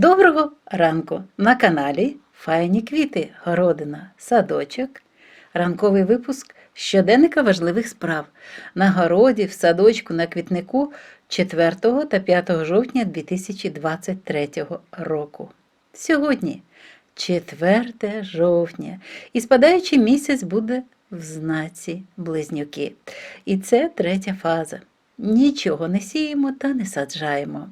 Доброго ранку на каналі Файні квіти, городина, садочок. Ранковий випуск щоденника важливих справ на городі, в садочку, на квітнику 4 та 5 жовтня 2023 року. Сьогодні 4 жовтня, і спадаючий місяць буде в знаці близнюки. І це третя фаза. Нічого не сіємо та не саджаємо.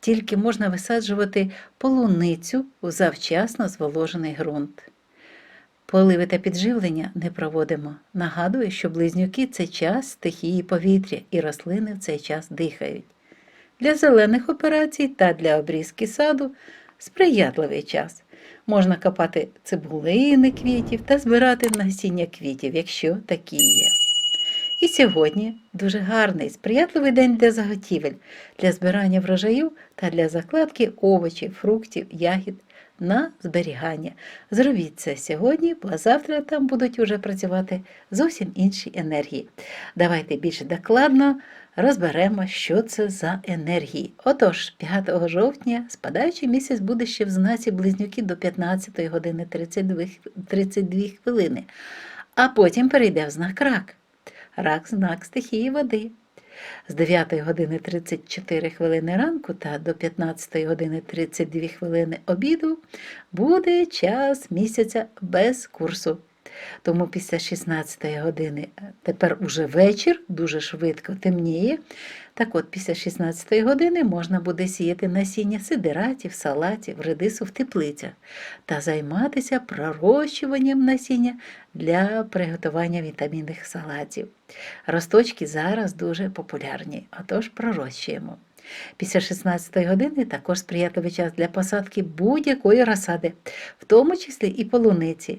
Тільки можна висаджувати полуницю у завчасно зволожений ґрунт. Поливи та підживлення не проводимо. Нагадую, що близнюки це час стихії повітря, і рослини в цей час дихають. Для зелених операцій та для обрізки саду сприятливий час. Можна копати цибулини квітів та збирати насіння квітів, якщо такі є. І сьогодні дуже гарний, сприятливий день для заготівель, для збирання врожаю та для закладки овочів, фруктів, ягід на зберігання. Зробіть це сьогодні, бо завтра там будуть уже працювати зовсім інші енергії. Давайте більш докладно розберемо, що це за енергії. Отож, 5 жовтня спадаючий місяць буде ще в знаці близнюки до 15 години 32, 32 хвилини, а потім перейде в знак рак. Рак знак стихії води. З 9 години 34 хвилини ранку та до 15 години 32 хвилини обіду буде час місяця без курсу. Тому після 16 години тепер уже вечір, дуже швидко темніє. Так от, після 16 години можна буде сіяти насіння сидиратів, салатів, редису в теплицях та займатися пророщуванням насіння для приготування вітамінних салатів. Росточки зараз дуже популярні, отож пророщуємо. Після 16 години також сприятливий час для посадки будь-якої розсади, в тому числі і полуниці.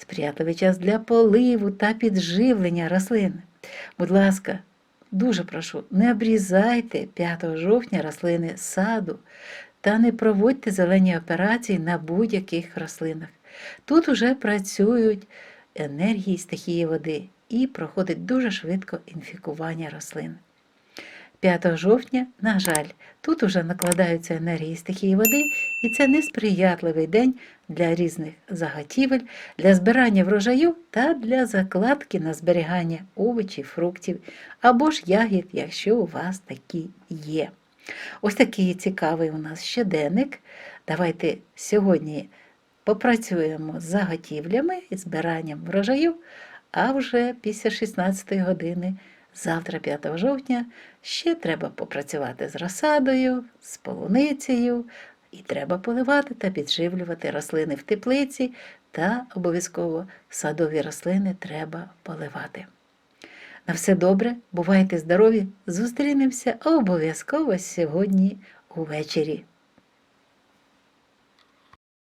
Сприятливий час для поливу та підживлення рослин. Будь ласка, дуже прошу, не обрізайте 5 жовтня рослини з саду та не проводьте зелені операції на будь-яких рослинах. Тут уже працюють енергії стихії води і проходить дуже швидко інфікування рослин. 5 жовтня, на жаль, тут уже накладаються енергії стихії води, і це несприятливий день для різних заготівель, для збирання врожаю та для закладки на зберігання овочів, фруктів або ж ягід, якщо у вас такі є. Ось такий цікавий у нас щоденник. Давайте сьогодні попрацюємо з заготівлями і збиранням врожаю, а вже після 16 години. Завтра, 5 жовтня, ще треба попрацювати з розсадою, з полуницею, і треба поливати та підживлювати рослини в теплиці, та обов'язково садові рослини треба поливати. На все добре, бувайте здорові! Зустрінемося обов'язково сьогодні увечері.